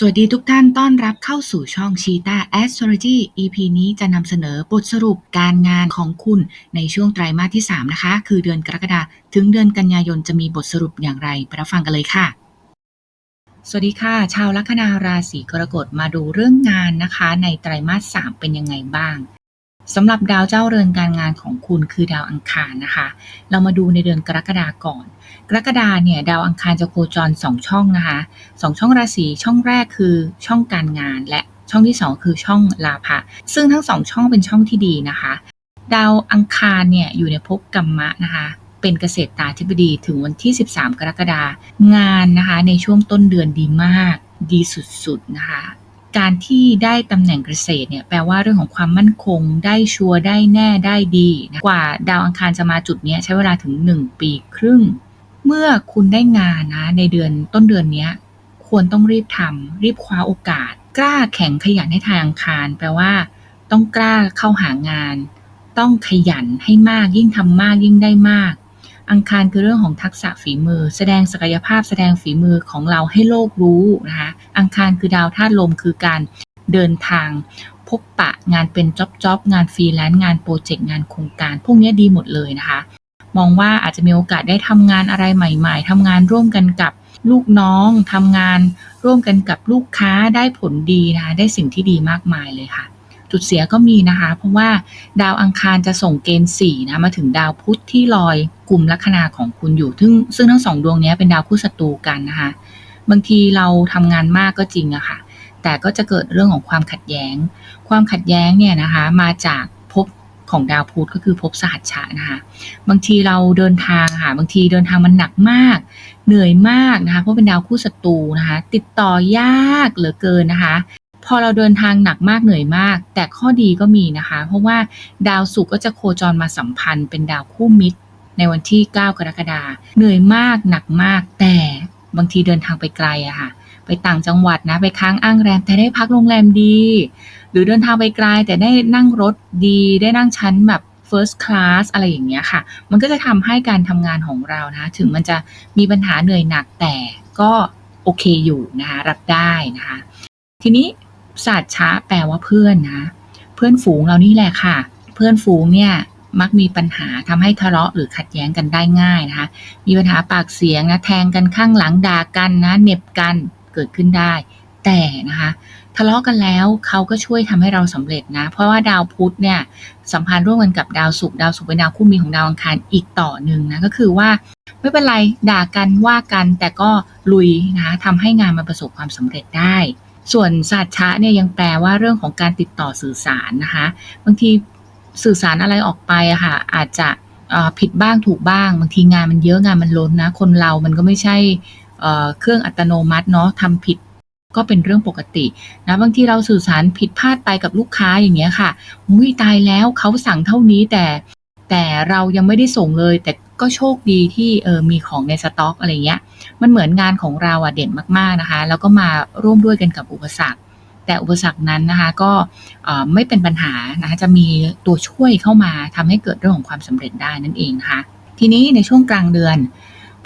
สวัสดีทุกท่านต้อนรับเข้าสู่ช่อง Cheetah Astrology EP นี้จะนำเสนอบทสรุปการงานของคุณในช่วงไตรมาสที่ 3 นะคะ คือเดือนกรกฎาถึงเดือนกันยายนจะมีบทสรุปอย่างไรไปรับฟังกันเลยค่ะ สวัสดีค่ะ ชาวลัคนาราศีกรกฎมาดูเรื่องงานนะคะ ในไตรมาส 3 เป็นยังไงบ้างสำหรับดาวเจ้าเรือนการงานของคุณคือดาวอังคารนะคะ เรามาดูในเดือนกรกฎาก่อน กรกฎาเนี่ยดาวอังคารจะโคจร2ช่องนะคะสองช่องราศีช่องแรกคือช่องการงาน และช่องที่ 2 คือช่องลาภะซึ่งทั้งสองช่องเป็นช่องที่ดีนะคะ ดาวอังคารเนี่ยอยู่ในภพกัมมะนะคะเป็นเกษตรตาธิบดีถึงวันที่ 13 กรกฎางานนะคะในช่วงต้นเดือนดีมาก ดีสุดๆนะคะการที่ได้ตำแหน่งเกษตรเนี่ยแปลว่าเรื่องของความมั่นคง ได้ชัวร์ได้แน่ได้ดีนะกว่าดาวอังคารจะมาจุดนี้ใช้เวลาถึง 1 ปีครึ่ง เมื่อคุณได้งานนะ ในเดือนต้นเดือนเนี้ย ควรต้องรีบทำรีบคว้าโอกาส กล้าแข็งขยันให้ทางอังคารแปลว่า ต้องกล้าเข้าหางาน ต้องขยันให้มาก ยิ่งทำมากยิ่งได้มาก อังคารคือเรื่องของทักษะฝีมือ แสดงศักยภาพแสดงฝีมือของเราให้โลกรู้นะคะอังคารคือดาวธาตุลมคือการเดินทางพบปะงานเป็นจ็อบจ็อบงานฟรีแลนซ์งานโปรเจกต์งานโครงการ พวกนี้ดีหมดเลยนะคะ มองว่าอาจจะมีโอกาสได้ทำงานอะไรใหม่ ๆทำงานร่วมกันกับลูกน้องทำงานร่วมกันกับลูกค้าได้ผลดีนะคะได้สิ่งที่ดีมากมายเลยค่ะ จุดเสียก็มีนะคะ เพราะว่าดาวอังคารจะส่งเกณฑ์4นะมาถึงดาวพุธที่ลอยกลุ่มลัคนาของคุณอยู่ ซึ่งซึ่งทั้งสองดวงนี้เป็นดาวคู่ศัตรูกันนะคะ บางทีเราทำงานมากก็จริงอะค่ะ แต่ก็จะเกิดเรื่องของความขัดแย้ง ความขัดแย้งเนี่ยนะคะมาจาก ของดาวพุธก็คือภพสหัชชะนะคะบางทีเราเดินทางค่ะบางทีเดินทางมันหนักมาก เหนื่อยมากนะคะเพราะเป็นดาวคู่ศัตรูนะคะ ติดต่อยากเหลือเกินนะคะ พอเราเดินทางหนักมากเหนื่อยมาก แต่ข้อดีก็มีนะคะ เพราะว่าดาวศุกร์ก็จะโคจรมาสัมพันธ์ เป็นดาวคู่มิตร ในวันที่ 9 กรกฎาคมเหนื่อยมากหนักมากแต่บางทีเดินทางไปไกลอะค่ะ ไปต่างจังหวัดนะไปค้างอ้างแรมแต่ได้พักโรงแรมดี หรือเดินทางไปไกลแต่ได้นั่งรถดีได้นั่งชั้นแบบ first class อะไรอย่างเงี้ยค่ะ มันก็จะทำให้การทำงานของเรานะ ถึงมันจะมีปัญหาเหนื่อยหนักแต่ก็โอเคอยู่นะคะรับได้นะคะ ทีนี้ศาสตร์ช้าแปลว่าเพื่อนนะ เพื่อนฝูงเรานี่แหละค่ะ เพื่อนฝูงเนี่ยมักมีปัญหาทำให้ทะเลาะหรือขัดแย้งกันได้ง่ายนะคะ มีปัญหาปากเสียงนะแทงกันข้างหลังด่ากันนะเหน็บกัน กิดขึ้นได้ แต่นะคะทะเลาะกันแล้วเขาก็ช่วยทำให้เราสำเร็จนะ เพราะว่าดาวพุธเนี่ยสัมพันธ์ร่วมกันกับดาวศุกร์ดาวศุกร์เป็นดาวคู่มีของดาวอังคารอีกต่อหนึ่งนะก็คือว่าไม่เป็นไรด่ากันว่ากันแต่ก็ลุยนะคะทำให้งานมันประสบความสำเร็จได้ ส่วนศาสตร์ชะเนี่ยยังแปลว่าเรื่องของการติดต่อสื่อสารนะคะบางทีสื่อสารอะไรออกไปอะค่ะอาจจะผิดบ้างถูกบ้าง บางทีงานมันเยอะงานมันล้นนะ คนเรามันก็ไม่ใช่ เครื่องอัตโนมัติเนาะทำผิดก็เป็นเรื่องปกตินะบางทีเราสื่อสารผิดพลาดไปกับลูกค้าอย่างเงี้ยค่ะอุ้ยตายแล้วเขาสั่งเท่านี้แต่แต่เรายังไม่ได้ส่งเลย แต่ก็โชคดีที่เออมีของในสต็อกอะไรเงี้ยมันเหมือนงานของเราอะเด่นมากๆนะคะ แล้วก็มาร่วมด้วยกันกับอุปสรรค แต่อุปสรรคนั้นนะคะก็ไม่เป็นปัญหานะคะจะมีตัวช่วยเข้ามาทำให้เกิดเรื่องของความสำเร็จได้นั่นเองนะคะทีนี้ในช่วงกลางเดือน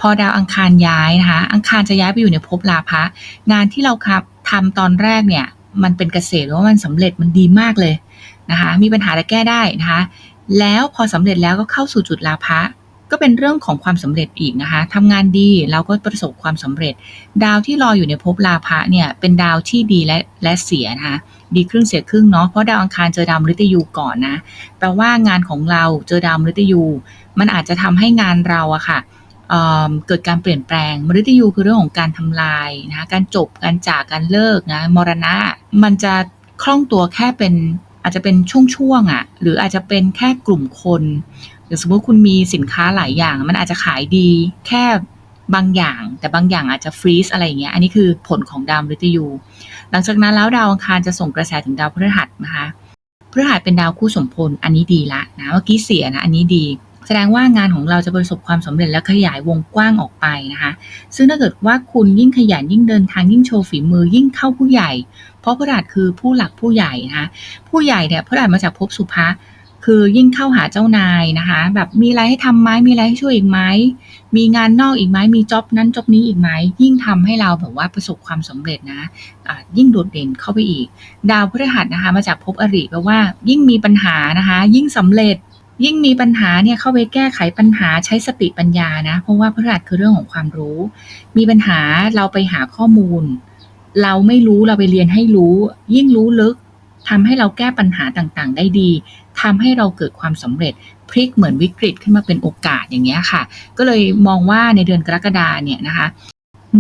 พอดาวอังคารย้ายนะคะ อังคารจะย้ายไปอยู่ในภพลาภะงานที่เราครับทำตอนแรกเนี่ย มันเป็นเกษตรหรือว่ามันสำเร็จมันดีมากเลยนะคะ มีปัญหาอะไรแก้ได้นะคะ แล้วพอสำเร็จแล้วก็เข้าสู่จุดลาภะก็เป็นเรื่องของความสำเร็จอีกนะคะทำงานดีแล้วก็ประสบความสำเร็จ ดาวที่รออยู่ในภพลาภะเนี่ยเป็นดาวที่ดีและและเสียนะคะดีครึ่งเสียครึ่งเนาะเพราะดาวอังคารเจอดาวมฤตยูก่อนนะแปลว่างานของเราเจอดาวมฤตยู มันอาจจะทำให้งานเราอะค่ะ เเกิดการเปลี่ยนแปลงมฤตยูคือเรื่องของการทำลายนะคะการจบการจากการเลิกนะมรณะ มันจะคล่องตัวแค่เป็นอาจจะเป็นช่วงๆอะหรืออาจจะเป็นแค่กลุ่มคนหรือสมมติคุณมีสินค้าหลายอย่าง มันอาจจะขายดีแค่บางอย่าง แต่บางอย่างอาจจะฟรีซอะไรอย่างเงี้ยอันนี้คือผลของดาวมฤตยู หลังจากนั้นแล้วดาวอังคารจะส่งกระแสถึงดาวพฤหัสนะคะพฤหัสเป็นดาวคู่สมพลอันนี้ดีละนะเมื่อกี้เสียนะอันนี้ดี ดงว่างานของเราจะประสบความสำเร็จและขยายวงกว้างออกไปนะคะ ซึ่งถ้าเกิดว่าคุณยิ่งขยันยิ่งเดินทางยิ่งโชว์ฝีมือยิ่งเข้าผู้ใหญ่ เพราะพฤหัสคือผู้หลักผู้ใหญ่นะคะผู้ใหญ่เนี่ยพฤหัสมาจากภพสุภะคือยิ่งเข้าหาเจ้านายนะคะ แบบมีอะไรให้ทำไหมมีอะไรให้ช่วยอีกไหมมีงานนอกอีกไหมมีจ็อบนั้นจ็อบนี้อีกไหมยิ่งทำให้เราแบบว่าประสบความสำเร็จนะอ่ายิ่งโดดเด่นเข้าไปอีก ดาวพฤหัสนะคะ มาจากภพอริแปลว่า ยิ่งมีปัญหานะคะ ยิ่งสำเร็จ ยิ่งมีปัญหาเนี่ยเข้าไปแก้ไขปัญหาใช้สติปัญญานะ เพราะว่าพฤหัสคือเรื่องของความรู้ มีปัญหาเราไปหาข้อมูล เราไม่รู้เราไปเรียนให้รู้ ยิ่งรู้ลึกทำให้เราแก้ปัญหาต่างๆ ได้ดีทำให้เราเกิดความสำเร็จพลิกเหมือนวิกฤตขึ้นมาเป็นโอกาสอย่างเงี้ยค่ะ ก็เลยมองว่าในเดือนกรกฎาเนี่ยนะคะ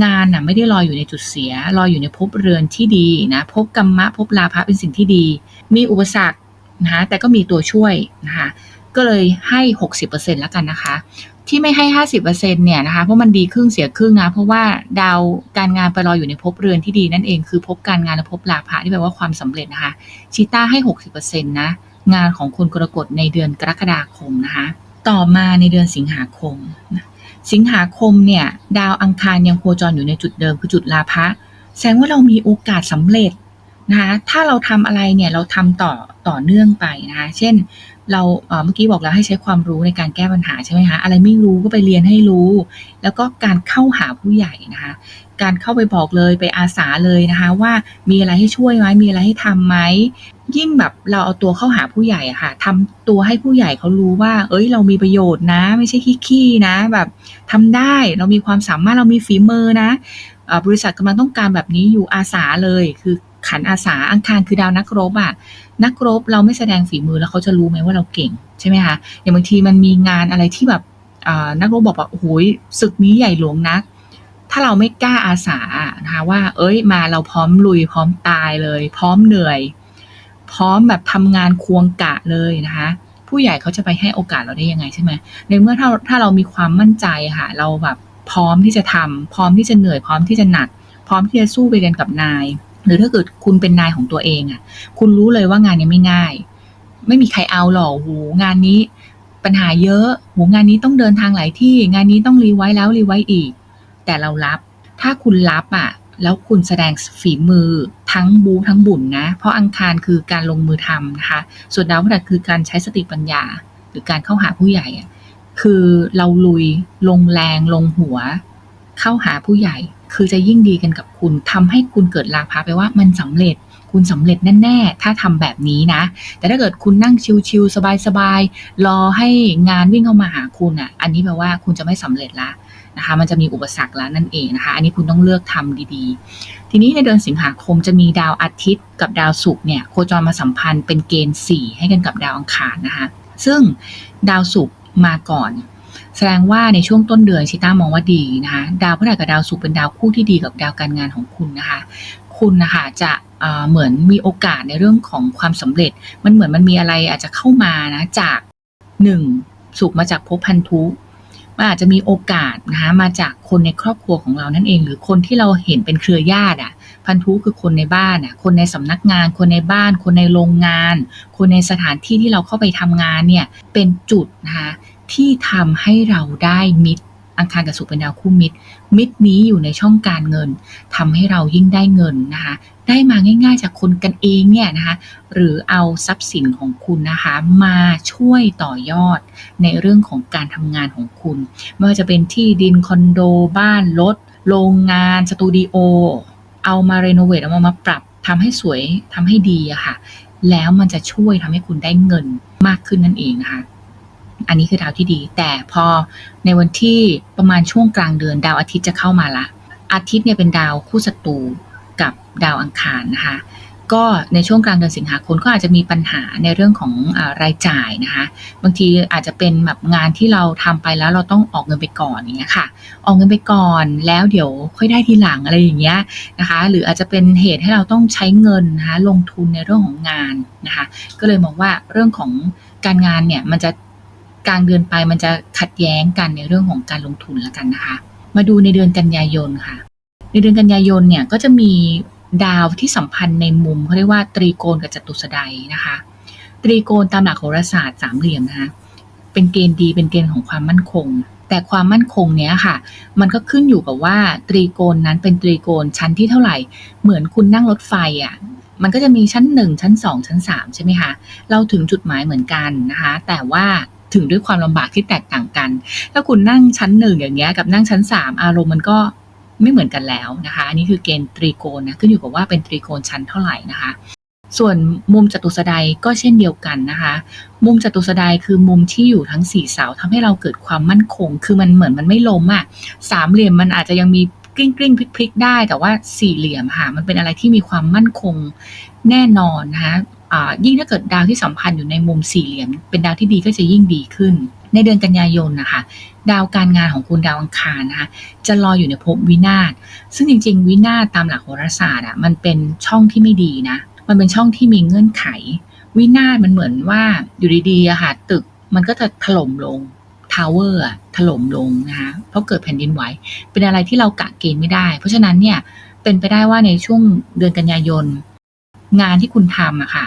งานน่ะไม่ได้ลอยอยู่ในจุดเสียลอยอยู่ในภพเรือนที่ดีนะภพกรรมะภพลาภะเป็นสิ่งที่ดี มีอุปสรรคนะคะแต่ก็มีตัวช่วยนะคะ ก็เลยให้ 60%แล้วกันนะคะ ที่ไม่ให้ 50%เนี่ยนะคะเพราะมันดีครึ่งเสียครึ่งนะ เพราะว่าดาวการงานไปลออยู่ในภพเรือนที่ดีนั่นเองคือภพการงานและภพลาภะที่แปลว่าความสำเร็จนะคะชีต้าให้ 60%นะงานของคนกรกฎในเดือนกรกฎาคมนะคะต่อมาในเดือนสิงหาคมนะสิงหาคมเนี่ยดาวอังคารยังโคจรอยู่ในจุดเดิมคือจุดลาภะแสดงว่าเรามีโอกาสสำเร็จนะคะถ้าเราทำอะไรเนี่ยเราทำต่อต่อเนื่องไปนะคะเช่น เราเมื่อกี้บอกแล้วให้ใช้ความรู้ในการแก้ปัญหาใช่ไหมคะอะไรไม่รู้ก็ไปเรียนให้รู้ แล้วก็การเข้าหาผู้ใหญ่นะคะ การเข้าไปบอกเลยไปอาสาเลยนะคะ ว่ามีอะไรให้ช่วยไหมมีอะไรให้ทำไหมยิ่งแบบเราเอาตัวเข้าหาผู้ใหญ่อะค่ะทำตัวให้ผู้ใหญ่เขารู้ว่า เอ้ย เรามีประโยชน์นะ ไม่ใช่ขี้ๆนะ แบบทำได้เรามีความสามารถเรามีฝีมือนะอ่อบริษัทกำลังต้องการแบบนี้อยู่อาสาเลยคือ ขันอาสาอังคารคือดาวนักรบอะนักรบเราไม่แสดงฝีมือแล้วเขาจะรู้ไหมว่าเราเก่งใช่ไหมคะอย่างบางทีมันมีงานอะไรที่แบบนักรบบอกว่าโอ้โหศึกนี้ใหญ่หลวงนัก ถ้าเราไม่กล้าอาสานะคะว่า เอ้ยมาเราพร้อมลุยพร้อมตายเลย พร้อมเหนื่อย พร้อมแบบทำงานควงกะเลยนะคะผู้ใหญ่เขาจะไปให้โอกาสเราได้ยังไงใช่ไหมในเมื่อถ้าถ้าเรามีความมั่นใจค่ะ เราแบบพร้อมที่จะทำพร้อมที่จะเหนื่อยพร้อมที่จะหนัก พร้อมที่จะสู้ไปกันกับนาย หรือถ้าเกิดคุณเป็นนายของตัวเองอะ คุณรู้เลยว่างานนี้ไม่ง่าย ไม่มีใครเอาหรอกโหงานนี้ ปัญหาเยอะโหงานนี้ต้องเดินทางหลายที่ งานนี้ต้องรีไว้แล้วรีไว้อีก แต่เรารับ ถ้าคุณรับอะ แล้วคุณแสดงฝีมือทั้งบูทั้งบุญนะ เพราะอังคารคือการลงมือทำนะคะ ส่วนดาวพฤหัสคือการใช้สติปัญญา หรือการเข้าหาผู้ใหญ่อะคือเราลุยลงแรงลงหัว เข้าหาผู้ใหญ่ คือจะยิ่งดีกันกับคุณทำให้คุณเกิดลาภะไปว่ามันสำเร็จคุณสำเร็จแน่ ๆ ถ้าทำแบบนี้นะ แต่ถ้าเกิดคุณนั่งชิลๆสบายๆ รอให้งานวิ่งเข้ามาหาคุณอะ อันนี้แปลว่าคุณจะไม่สำเร็จละนะคะ มันจะมีอุปสรรคแล้วนั่นเองนะคะ อันนี้คุณต้องเลือกทำดีๆ ทีนี้ในเดือนสิงหาคมจะมีดาวอาทิตย์กับดาวศุกร์เนี่ยโคจรมาสัมพันธ์เป็นเกณฑ์ 4 ให้กันกับดาวอังคารนะคะ ซึ่งดาวศุกร์มาก่อน แสดงว่าในช่วงต้นเดือนชิต้ามองว่าดีนะคะดาวพฤหัสกับดาวศุกร์เป็นดาวคู่ที่ดีกับดาวการงานของคุณนะคะ คุณนะคะจะเหมือนมีโอกาสในเรื่องของความสำเร็จ มันเหมือนมันมีอะไรอาจจะเข้ามานะจากหนึ่งสุขมาจากภพพันธุมันอาจจะมีโอกาสนะคะมาจากคนในครอบครัวของเรานั่นเอง หรือคนที่เราเห็นเป็นเครือญาติอะพันธุคือคนในบ้านอะคนในสำนักงาน คนในบ้าน คนในโรงงาน คนในสถานที่ที่เราเข้าไปทำงานเนี่ยเป็นจุดนะคะ ที่ทำให้เราได้มิตร อังคารกับศุกร์เป็นดาวคู่มิตร มิตรนี้อยู่ในช่องการเงินทำให้เรายิ่งได้เงินนะคะ ได้มาง่าย ๆ จากคนกันเองเนี่ยนะคะ หรือเอาทรัพย์สินของคุณนะคะ มาช่วยต่อยอดในเรื่องของการทำงานของคุณ ไม่ว่าจะเป็นที่ดินคอนโดบ้านรถโรงงานสตูดิโอเอามารีโนเวทเอามามาปรับทำให้สวยทำให้ดีอะค่ะ แล้วมันจะช่วยทำให้คุณได้เงินมากขึ้นนั่นเองนะคะ อันนี้คือดาวที่ดี แต่พอในวันที่ประมาณช่วงกลางเดือน ดาวอาทิตย์จะเข้ามาละ อาทิตย์เนี่ยเป็นดาวคู่ศัตรูกับดาวอังคารนะคะก็ในช่วงกลางเดือนสิงหาคมก็อาจจะมีปัญหาในเรื่องของอรายจ่ายนะคะ บางทีอาจจะเป็นแบบงานที่เราทำไปแล้วเราต้องออกเงินไปก่อนอย่างเงี้ยค่ะ ออกเงินไปก่อนแล้วเดี๋ยวค่อยได้ทีหลังอะไรอย่างเงี้ยนะคะ หรืออาจจะเป็นเหตุให้เราต้องใช้เงินนะคะลงทุนในเรื่องของงานนะคะ ก็เลยมองว่าเรื่องของการงานเนี่ยมันจะ กลางเดือนไปมันจะขัดแย้งกันในเรื่องของการลงทุนแล้วกันนะคะ มาดูในเดือนกันยายนค่ะ ในเดือนกันยายนเนี่ยก็จะมีดาวที่สัมพันธ์ในมุมเขาเรียกว่าตรีโกณกับจัตุสไดนะคะ ตรีโกณตามหลักโหราศาสตร์สามเหลี่ยมนะคะเป็นเกณฑ์ดีเป็นเกณฑ์ของความมั่นคง แต่ความมั่นคงเนี้ยค่ะ มันก็ขึ้นอยู่กับว่าตรีโกณนั้นเป็นตรีโกณชั้นที่เท่าไหร่ เหมือนคุณนั่งรถไฟอะมันก็จะมีชั้น 1 ชั้น 2 ชั้น 3 ใช่ไหมคะ เราถึงจุดหมายเหมือนกันนะคะ แต่ว่า ถึงด้วยความลำบากที่แตกต่างกัน ถ้าคุณนั่งชั้นหนึ่งอย่างเงี้ยกับนั่งชั้น 3 อารมณ์มันก็ไม่เหมือนกันแล้วนะคะอันนี้คือเกณฑ์ตรีโกณนะขึ้นอยู่กับว่าเป็นตรีโกณชั้นเท่าไหร่นะคะ ส่วนมุมจัตุสดายก็เช่นเดียวกันนะคะ มุมจัตุสดายคือมุมที่อยู่ทั้งสี่เสาทำให้เราเกิดความมั่นคง คือมันเหมือนมันไม่ล้มอะ่ะสามเหลี่ยมมันอาจจะยังมีกลิ้งกลิ้งพลิกพลิกได้ แต่ว่าสี่เหลี่ยมค่ะมันเป็นอะไรที่มีความมั่นคงแน่นอนนะคะ ยิ่งถ้าเกิดดาวที่สัมพันธ์อยู่ในมุมสี่เหลี่ยม เป็นดาวที่ดีก็จะยิ่งดีขึ้น ในเดือนกันยายนนะคะ ดาวการงานของคุณดาวอังคารนะคะจะลอยอยู่ในภพวินาศซึ่งจริง ๆ วินาศตามหลักโหราศาสตร์อะมันเป็นช่องที่ไม่ดีนะ มันเป็นช่องที่มีเงื่อนไข วินาศมันเหมือนว่าอยู่ดีๆอะค่ะตึกมันก็จะถล่มลงทาวเวอร์ถล่มลงนะคะเพราะเกิดแผ่นดินไหวเป็นอะไรที่เรากะเกณฑ์ไม่ได้ เพราะฉะนั้นเนี่ยเป็นไปได้ว่าในช่วงเดือนกันยายน งานที่คุณทำอะค่ะ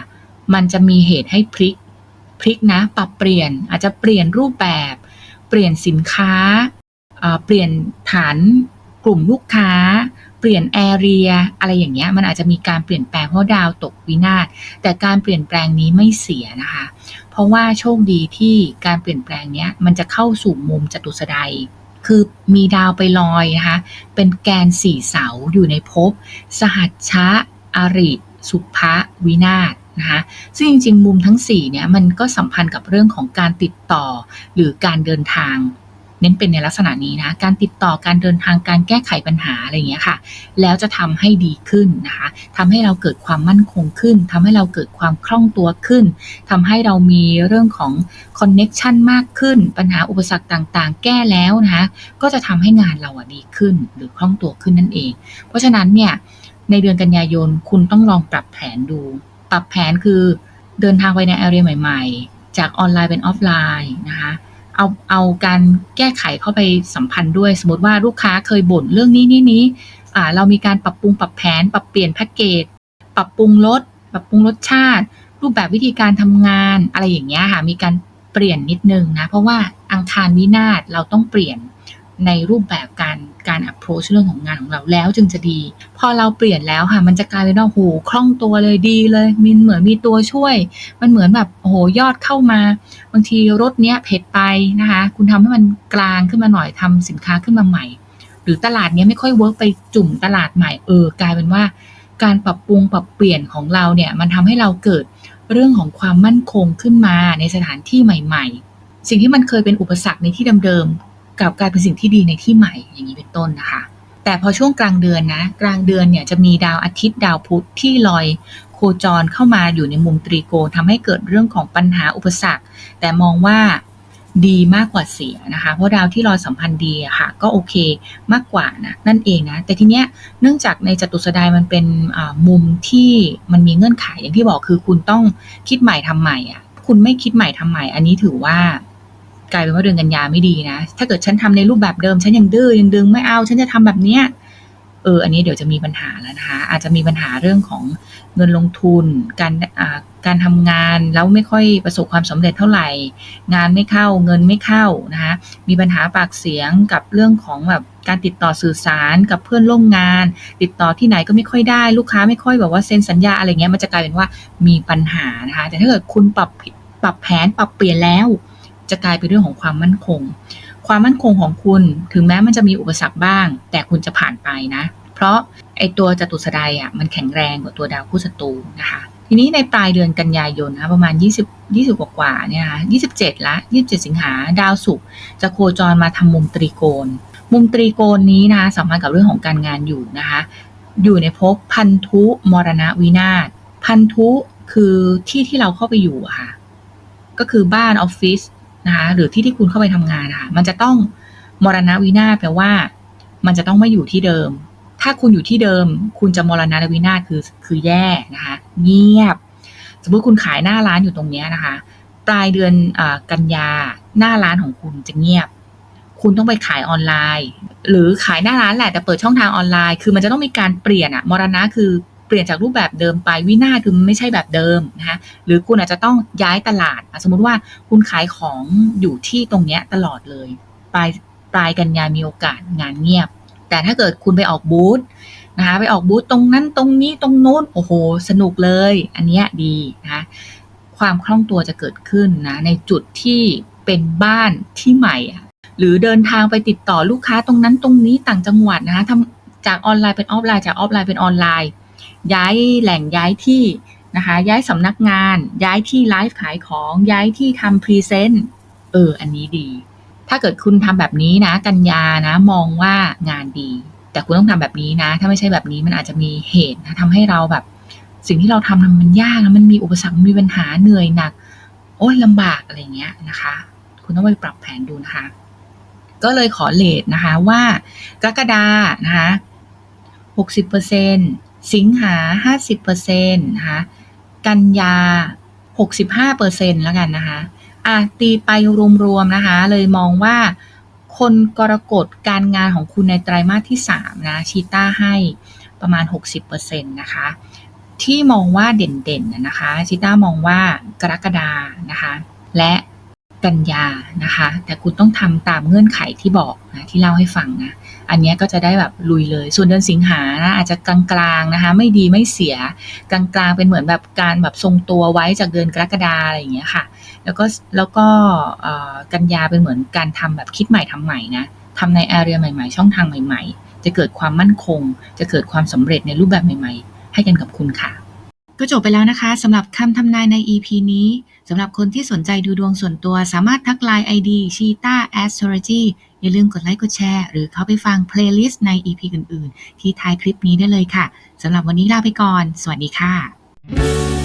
มันจะมีเหตุให้พลิก พลิกนะ ปรับเปลี่ยน อาจจะเปลี่ยนรูปแบบ เปลี่ยนสินค้า เปลี่ยนฐานกลุ่มลูกค้า เปลี่ยนแอเรีย อะไรอย่างเงี้ย มันอาจจะมีการเปลี่ยนแปลงเพราะดาวตกวินาศ แต่การเปลี่ยนแปลงนี้ไม่เสียนะคะ เพราะว่าโชคดีที่การเปลี่ยนแปลงเนี้ย มันจะเข้าสู่มุมจตุสดายคือมีดาวไปลอยนะคะ เป็นแกนสี่เสาอยู่ในภพ สหัชชะอริ สุภะวินาศ นะคะซึ่งจริงๆ มุมทั้ง4เนี่ยมันก็สัมพันธ์กับเรื่องของการติดต่อหรือการเดินทาง เน้นเป็นในลักษณะนี้นะการติดต่อการเดินทางการแก้ไขปัญหาอะไรอย่างเงี้ยค่ะ แล้วจะทำให้ดีขึ้นนะคะทำให้เราเกิดความมั่นคงขึ้นทำให้เราเกิดความคล่องตัวขึ้นทำให้เรามีเรื่องของคอนเน็กชันมากขึ้น ปัญหาอุปสรรคต่างๆ แก้แล้วนะคะก็จะทำให้งานเราอะดีขึ้น หรือคล่องตัวขึ้นนั่นเอง เพราะฉะนั้นเนี่ยในเดือนกันยายนคุณต้องลองปรับแผนดู รับแผนคือเดินทางไปในแอเรียใหม่ ๆ จากออนไลน์เป็นออฟไลน์นะคะเอาเอาการแก้ไขเข้าไปสัมพันธ์ด้วย สมมติว่าลูกค้าเคยบ่นเรื่องนี้นี้นี้อ่าเรามีการปรับปรุงปรับแผน ปรับเปลี่ยนแพ็กเกจปรับปรุงรสปรับปรุงรสชาติ รูปแบบวิธีการทำงานอะไรอย่างเงี้ยค่ะมีการเปลี่ยนนิดนึงนะเพราะว่าอังคารวินาศเราต้องเปลี่ยน ในรูปแบบการการ approach เรื่องของงานของเราแล้วจึงจะดี พอเราเปลี่ยนแล้วค่ะ มันจะกลายเป็นว่าโหคล่องตัวเลยดีเลยมีเหมือนมีตัวช่วย มันเหมือนแบบโอ้โหยอดเข้ามา บางทีรถเนี้ยเผ็ดไปนะคะ คุณทำให้มันกลางขึ้นมาหน่อยทำสินค้าขึ้นมาใหม่ หรือตลาดเนี้ยไม่ค่อยเวิร์กไปจุ่มตลาดใหม่เออกลายเป็นว่า การปรับปรุงปรับเปลี่ยนของเราเนี่ยมันทำให้เราเกิดเรื่องของความมั่นคงขึ้นมาในสถานที่ใหม่ ๆ สิ่งที่มันเคยเป็นอุปสรรคในที่เดิม กลับกลายเป็นสิ่งที่ดีในที่ใหม่อย่างนี้เป็นต้นนะคะ แต่พอช่วงกลางเดือนนะ กลางเดือนเนี่ยจะมีดาวอาทิตย์ดาวพุธที่ลอยโคจรเข้ามาอยู่ในมุมตรีโกณทำให้เกิดเรื่องของปัญหาอุปสรรค แต่มองว่าดีมากกว่าเสียนะคะ เพราะดาวที่ลอยสัมพันธ์ดีอะค่ะ ก็โอเคมากกว่านะนั่นเองนะ แต่ทีเนี้ยเนื่องจากในจตุสดายมันเป็นมุมที่มันมีเงื่อนไขอย่างที่บอกคือคุณต้องคิดใหม่ทำใหม่อะคุณไม่คิดใหม่ทำใหม่ อันนี้ถือว่า กลายเป็นว่าเดือนกันยาไม่ดีนะ ถ้าเกิดฉันทำในรูปแบบเดิม ฉันยังดื้อยังดึงไม่เอา ฉันจะทำแบบเนี้ย เออ อันนี้เดี๋ยวจะมีปัญหาแล้วนะคะ อาจจะมีปัญหาเรื่องของเงินลงทุน การการทำงานแล้วไม่ค่อยประสบความสำเร็จเท่าไหร่ งานไม่เข้า เงินไม่เข้านะคะ มีปัญหาปากเสียงกับเรื่องของแบบการติดต่อสื่อสารกับเพื่อนร่วมงาน ติดต่อที่ไหนก็ไม่ค่อยได้ ลูกค้าไม่ค่อยแบบว่าเซ็นสัญญาอะไรเงี้ย มันจะกลายเป็นว่ามีปัญหานะคะ แต่ถ้าเกิดคุณปรับปรับแผนปรับเปลี่ยนแล้ว จะกลายเป็นเรื่องของความมั่นคง ความมั่นคงของคุณถึงแม้มันจะมีอุปสรรคบ้าง แต่คุณจะผ่านไปนะ เพราะไอตัวจตุสดายอะมันแข็งแรงกว่าตัวดาวคู่ศัตรูนะคะทีนี้ในปลายเดือนกันยายนนะคะประมาณ 20 20 กว่ากว่าเนี่ยนะคะ27 ละ 27 สิงหาดาวศุกร์จะโคจรมาทำมุมตรีโกณมุมตรีโกณนี้นะคะสัมพันธ์กับเรื่องของการงานอยู่นะคะ อยู่ในภพพันธุมรณะวินาศพันธุคือที่ที่เราเข้าไปอยู่ค่ะ ก็คือบ้านออฟฟิศ นะคะหรือที่ที่คุณเข้าไปทำงานนะคะมันจะต้องมรณะวินาศแปลว่า มันจะต้องไม่อยู่ที่เดิม ถ้าคุณอยู่ที่เดิม คุณจะมรณะวินาศคือคือแย่นะคะเงียบ สมมติคุณขายหน้าร้านอยู่ตรงนี้นะคะ ปลายเดือนอกันยาหน้าร้านของคุณจะเงียบ คุณต้องไปขายออนไลน์ หรือขายหน้าร้านแหละแต่เปิดช่องทางออนไลน์ คือมันจะต้องมีการเปลี่ยนอะมรณะคือ ลี่ยนจากรูปแบบเดิมไปวินาคือไม่ใช่แบบเดิมนะคะหรือคุณอาจจะต้องย้ายตลาด สมมุติว่าคุณขายของอยู่ที่ตรงเนี้ยตลอดเลยปลายปลายกันยามีโอกาสงานเงียบ แต่ถ้าเกิดคุณไปออกบูธนะคะไปออกบูธตรงนั้นตรงนี้ตรงโน้นโอ้โห สนุกเลย อันเนี้ยดีนะคะความคล่องตัวจะเกิดขึ้นนะในจุดที่เป็นบ้านที่ใหม่อะหรือเดินทางไปติดต่อลูกค้าตรงนั้นตรงนี้ต่างจังหวัดนะคะทำจากออนไลน์เป็นออฟไลน์จากออฟไลน์เป็นออนไลน์ ย้ายแหล่งย้ายที่นะคะย้ายสำนักงาน ย้ายที่ไลฟ์ขายของย้ายที่ทำพรีเซนต์เอออันนี้ดี ถ้าเกิดคุณทำแบบนี้นะ กันยานะมองว่างานดี แต่คุณต้องทำแบบนี้นะ ถ้าไม่ใช่แบบนี้มันอาจจะมีเหตุนะทำให้เราแบบ สิ่งที่เราทำมันยากนะมันมีอุปสรรคมีปัญหาเหนื่อยหนัก โอ้ยลำบากอะไรเงี้ยนะคะ คุณต้องไปปรับแผนดูนะคะ ก็เลยขอเลทนะคะว่ากรกฎานะคะ60%สิ สิงหา 50%นะคะกันยา 65%แล้วกันนะคะอะตีไปรวมๆนะคะ เลยมองว่าคนกรกฎการงานของคุณในไตรมาสที่ 3 นะชีต้าให้ประมาณ 60%นะคะ ที่มองว่าเด่นๆนะคะชิต้ามองว่ากรกฎานะคะ และกันยานะคะ แต่คุณต้องทำตามเงื่อนไขที่บอกนะที่เล่าให้ฟังนะ อันนี้ก็จะได้แบบลุยเลย ส่วนเดือนสิงหานะอาจจะกลางๆนะคะ ไม่ดีไม่เสียกลางๆเป็นเหมือนแบบการแบบทรงตัวไว้จากเดือนกรกฎาอะไรอย่างเงี้ยค่ะ แล้วก็แล้วก็กันยาเป็นเหมือนการทำแบบคิดใหม่ทำใหม่นะทำในแอเรียใหม่ๆ ช่องทางใหม่ ๆ จะเกิดความมั่นคง จะเกิดความสำเร็จในรูปแบบใหม่ ๆ ให้กันกับคุณค่ะก็จบไปแล้วนะคะสำหรับคำทำนายใน EP นี้สำหรับคนที่สนใจดูดวงส่วนตัวสามารถทักไลน์ ID Cheetah Astrology อย่าลืมกดไลค์กดแชร์ หรือเข้าไปฟังเพลย์ลิสต์ใน EP อื่น ๆ ที่ท้ายคลิปนี้ได้เลยค่ะสำหรับวันนี้ลาไปก่อน สวัสดีค่ะ